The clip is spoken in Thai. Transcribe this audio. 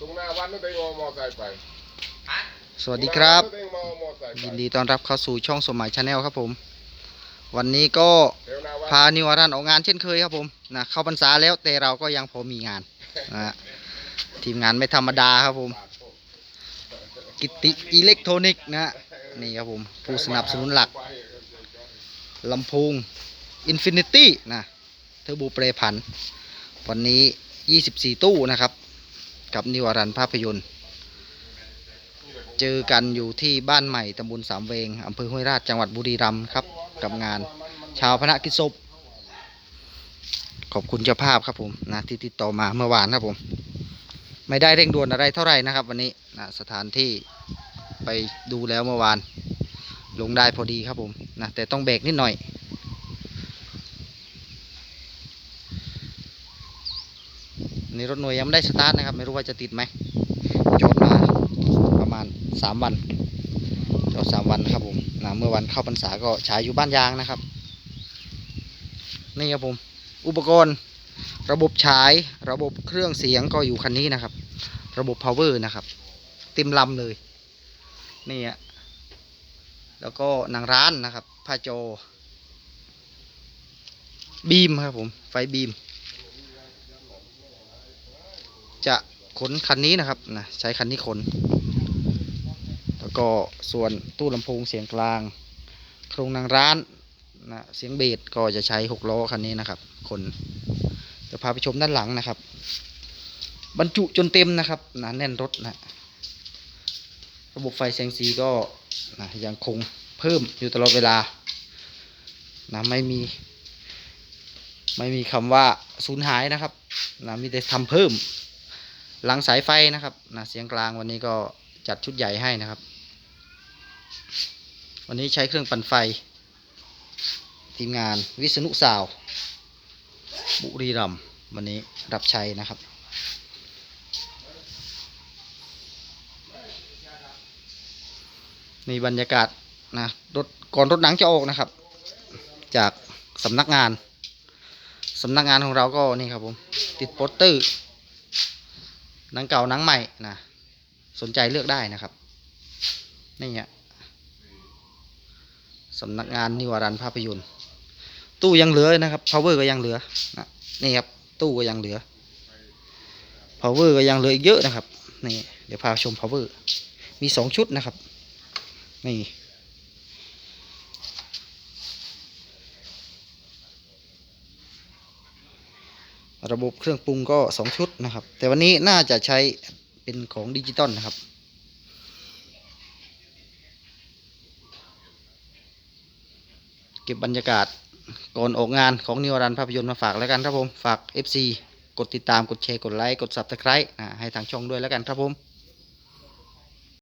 ตรงหน้าวัดนั่นเองเอามอไซค์ไปสวัสดีครับตงหน้าวัดนั่นเองมาเอามอไซค์ไปยินดีต้อนรับเข้าสู่ช่องสมัยชาแนลครับผม วันนี้ก็เดี๋ยวหน้าวัดพานิวอรันออกงานเช่นเคยครับผมนะเข้าพรรษาแล้วแต่เราก็ยังพอมีงานนะฮะทีมงานไม่ธรรมดาครับผม กิติอิเล็กทรอนิกส์นะฮะนี่ครับผมผู้สนับสนุนหลักลำโพงอินฟินิตี้นะเทอร์โบเปรพัน วันนี้ 24 ตู้นะครับ กับนิวรันภาพยนตร์ เจอกันอยู่ที่บ้านใหม่ตำบลสามเวงอำเภอห้วยราชจังหวัดบุรีรัมย์ครับ กับงานชาวพนักกิจศพขอบคุณเจ้าภาพครับผมนะที่ติดต่อมาเมื่อวานครับผม ไม่ได้เร่งด่วนอะไรเท่าไหร่นะครับ วันนี้นะสถานที่ไปดูแล้วเมื่อวาน ลงได้พอดีครับผมนะแต่ต้องเบรกนิดหน่อย นี่รถหน่วยยังไม่ได้สตาร์ทนะครับ ไม่รู้ว่าจะติดไหมจอดมาประมาณสามวันจอดสามวันนะครับผมนะเมื่อวันเข้าพรรษาก็ใช้อยู่บ้านยางนะครับ นี่ครับผม อุปกรณ์ ระบบฉายระบบเครื่องเสียงก็อยู่คันนี้นะครับ ระบบ power นะครับ เต็มลำเลย นี่ฮะแล้วก็หนังร้านนะครับผ้าโจอบีมครับผม ไฟบีม จะขนคันนี้นะครับนะใช้คันนี้ขน แล้วก็ส่วนตู้ลำโพงเสียงกลาง โครงนางร้านนะเสียงเบสก็จะใช้หกล้อคันนี้นะครับขนเดี๋ยวพาไปชมด้านหลังนะครับ บรรจุจนเต็มนะครับนะแน่นรถนะระบบไฟแสงสีก็นะยังคงเพิ่มอยู่ตลอดเวลานะไม่มี ไม่มีคำว่าสูญหายนะครับนะมีแต่ทำเพิ่ม หลังสายไฟนะครับนะเสียงกลางวันนี้ก็จัดชุดใหญ่ให้นะครับ วันนี้ใช้เครื่องปั่นไฟ ทีมงานวิษณุสาว บุรีรัมวันนี้รับใช้นะครับนี่บรรยากาศนะรถก่อนรถหนังจะออกนะครับ จากสำนักงานสำนักงานของเราก็นี่ครับผมติดโปสเตอร์ หนังเก่าหนังใหม่นะสนใจเลือกได้นะครับนี่ฮะสำนักงานนิวารันภาพยนตร์ตู้ยังเหลือนะครับ power ก็ยังเหลือนะนี่ครับตู้ก็ยังเหลือ power ก็ยังเหลืออีกเยอะนะครับนี่เดี๋ยวพาชม power มีสองชุดนะครับนี่ ระบบเครื่องปรุงก็สองชุดนะครับ แต่วันนี้น่าจะใช้เป็นของดิจิตอลนะครับ เก็บบรรยากาศก่อนออกงานของนิวรันภาพยนตร์มาฝากแล้วกันครับผม ฝาก FC กดติดตามกดแชร์กดไลค์กด Subscribe นะให้ทางช่องด้วยแล้วกันครับผม